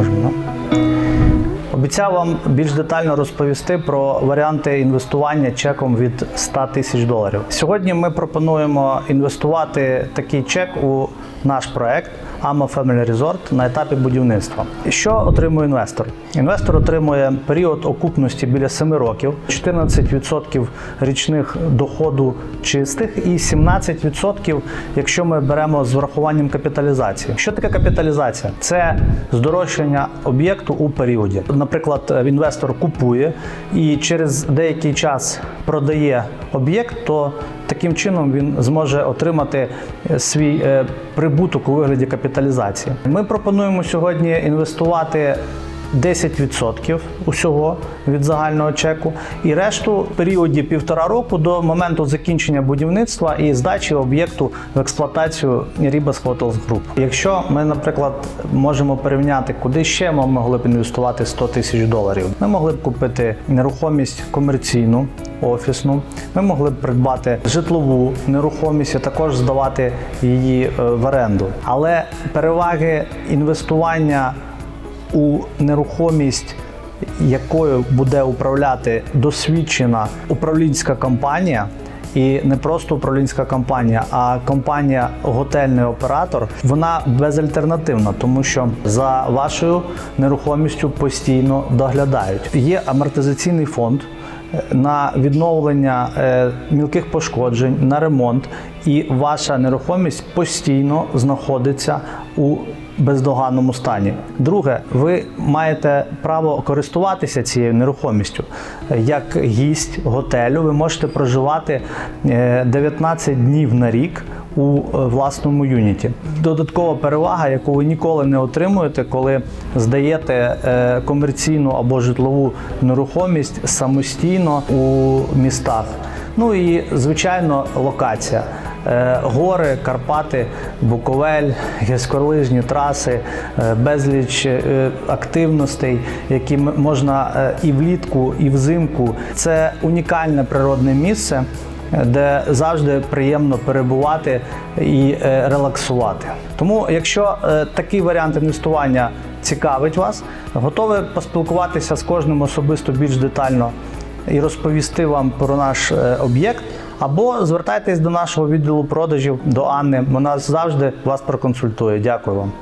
那什么？Обіцяв вам більш детально розповісти про варіанти інвестування чеком від 100 тисяч доларів. Сьогодні ми пропонуємо інвестувати такий чек у наш проект AMA Family Resort на етапі будівництва. Що отримує інвестор? Інвестор отримує період окупності біля 7 років, 14% річних доходу чистих і 17%, якщо ми беремо з врахуванням капіталізації. Що таке капіталізація? Це здорожчання об'єкту у періоді. Наприклад, інвестор купує і через деякий час продає об'єкт, то таким чином він зможе отримати е, свій е, прибуток у вигляді капіталізації. Ми пропонуємо сьогодні інвестувати 10% усього від загального чеку, і решту в періоді півтора року до моменту закінчення будівництва і здачі об'єкту в експлуатацію Ribas Hotels Group. Якщо ми, наприклад, можемо порівняти, куди ще ми могли б інвестувати 100 тисяч доларів, ми могли б купити нерухомість комерційну. Офісну, ми могли б придбати житлову нерухомість, і також здавати її е, в оренду. Але переваги інвестування у нерухомість, якою буде управляти досвідчена управлінська компанія. І не просто управлінська компанія, а компанія готельний оператор. Вона безальтернативна, тому що за вашою нерухомістю постійно доглядають. Є амортизаційний фонд е, на відновлення е, мілких пошкоджень, на ремонт, і ваша нерухомість постійно знаходиться у бездоганному стані. Друге, ви маєте право користуватися цією нерухомістю. Як гість готелю, ви можете проживати е, 19 днів на рік у е, власному юніті. Додаткова перевага, яку ви ніколи не отримуєте, коли здаєте е, комерційну або житлову нерухомість самостійно у містах. Ну і звичайно, локація. Е, Гори, Карпати, Буковель, гірськолижні траси, е, безліч е, активностей, які можна і влітку, і взимку. Це унікальне природне місце, де завжди приємно перебувати і релаксувати. Тому, якщо такий варіант інвестування цікавить вас, готові поспілкуватися з кожним особисто більш детально і розповісти вам про наш об'єкт. Або звертайтесь до нашого відділу продажів до Анни. Вона завжди вас проконсультує. Дякую вам.